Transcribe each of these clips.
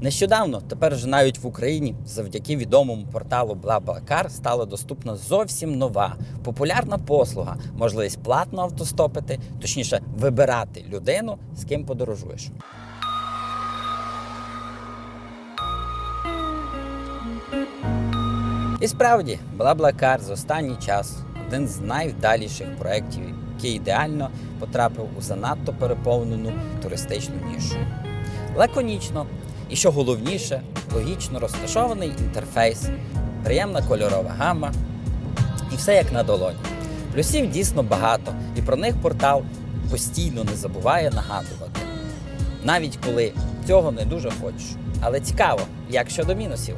Нещодавно, тепер вже навіть в Україні, завдяки відомому порталу BlaBlaCar стала доступна зовсім нова популярна послуга, можливість платно автостопити, точніше, вибирати людину, з ким подорожуєш. І справді, BlaBlaCar за останній час один з найвдаліших проєктів, який ідеально потрапив у занадто переповнену туристичну нішу. Лаконічно і що головніше, логічно розташований інтерфейс, приємна кольорова гама і все як на долоні. Плюсів дійсно багато, і про них портал постійно не забуває нагадувати. Навіть коли цього не дуже хочеш. Але цікаво, як щодо мінусів.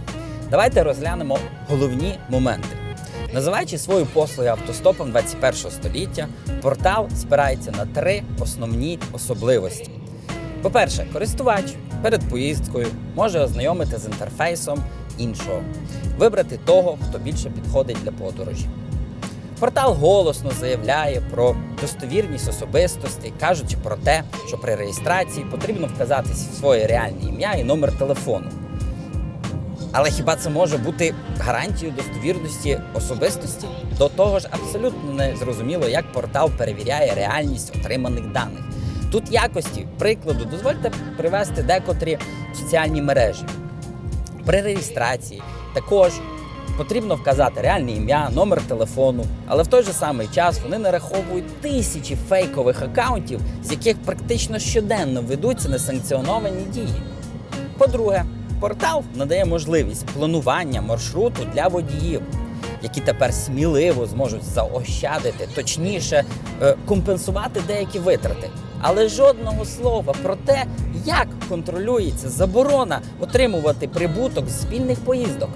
Давайте розглянемо головні моменти. Називаючи свою послугу автостопом 21 століття, портал спирається на три основні особливості. По-перше, користувач перед поїздкою може ознайомити з інтерфейсом іншого, вибрати того, хто більше підходить для подорожі. Портал голосно заявляє про достовірність особистості, кажучи про те, що при реєстрації потрібно вказати своє реальне ім'я і номер телефону. Але хіба це може бути гарантією достовірності особистості? До того ж, абсолютно не зрозуміло, як портал перевіряє реальність отриманих даних. Тут якості, прикладу, дозвольте привести декотрі соціальні мережі. При реєстрації також потрібно вказати реальне ім'я, номер телефону, але в той же самий час вони нараховують тисячі фейкових акаунтів, з яких практично щоденно ведуться несанкціоновані дії. По-друге, портал надає можливість планування маршруту для водіїв, які тепер сміливо зможуть заощадити, точніше е, компенсувати деякі витрати. Але жодного слова про те, як контролюється заборона отримувати прибуток з спільних поїздок.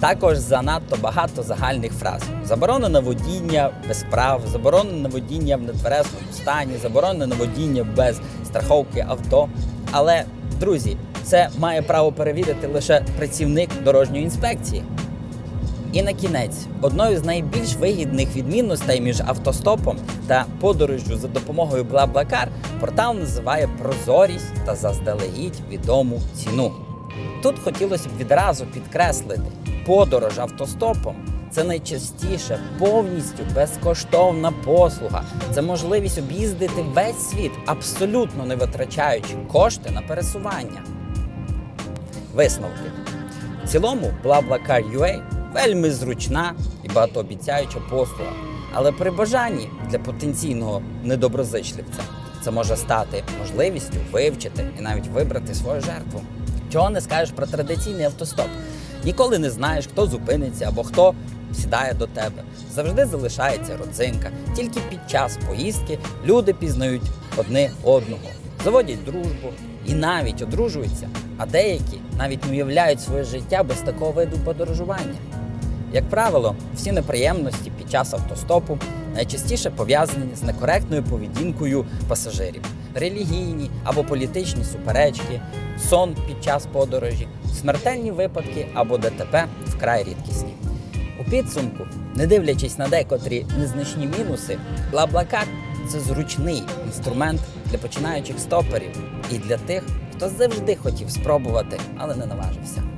Також занадто багато загальних фраз: заборонено водіння без прав, заборонено водіння в нетверезому стані, заборонено водіння без страховки авто. Але, друзі, це має право перевірити лише працівник дорожньої інспекції. І на кінець, одною з найбільш вигідних відмінностей між автостопом та подорожжю за допомогою BlaBlaCar портал називає прозорість та заздалегідь відому ціну. Тут хотілося б відразу підкреслити, подорож автостопом це найчастіше повністю безкоштовна послуга. Це можливість об'їздити весь світ, абсолютно не витрачаючи кошти на пересування. Висновки. В цілому BlaBlaCar UA вельми зручна і багатообіцяюча послуга. Але при бажанні для потенційного недоброзичливця це може стати можливістю вивчити і навіть вибрати свою жертву. Чого не скажеш про традиційний автостоп? Ніколи не знаєш, хто зупиниться або хто сідає до тебе. Завжди залишається родзинка. Тільки під час поїздки люди пізнають одне одного, заводять дружбу і навіть одружуються. А деякі навіть уявляють своє життя без такого виду подорожування. Як правило, всі неприємності під час автостопу найчастіше пов'язані з некоректною поведінкою пасажирів, релігійні або політичні суперечки, сон під час подорожі, смертельні випадки або ДТП вкрай рідкісні. У підсумку, не дивлячись на декотрі незначні мінуси, BlaBlaCar – це зручний інструмент для починаючих стоперів і для тих, хто завжди хотів спробувати, але не наважився.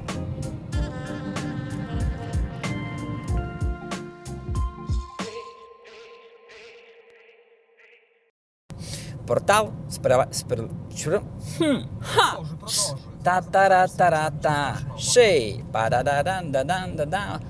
Портал сперва спер... чур- Хм, ха! Та-та-ра-та-ра-та. Шей. Па-да-да-дан-да-дан-да-да.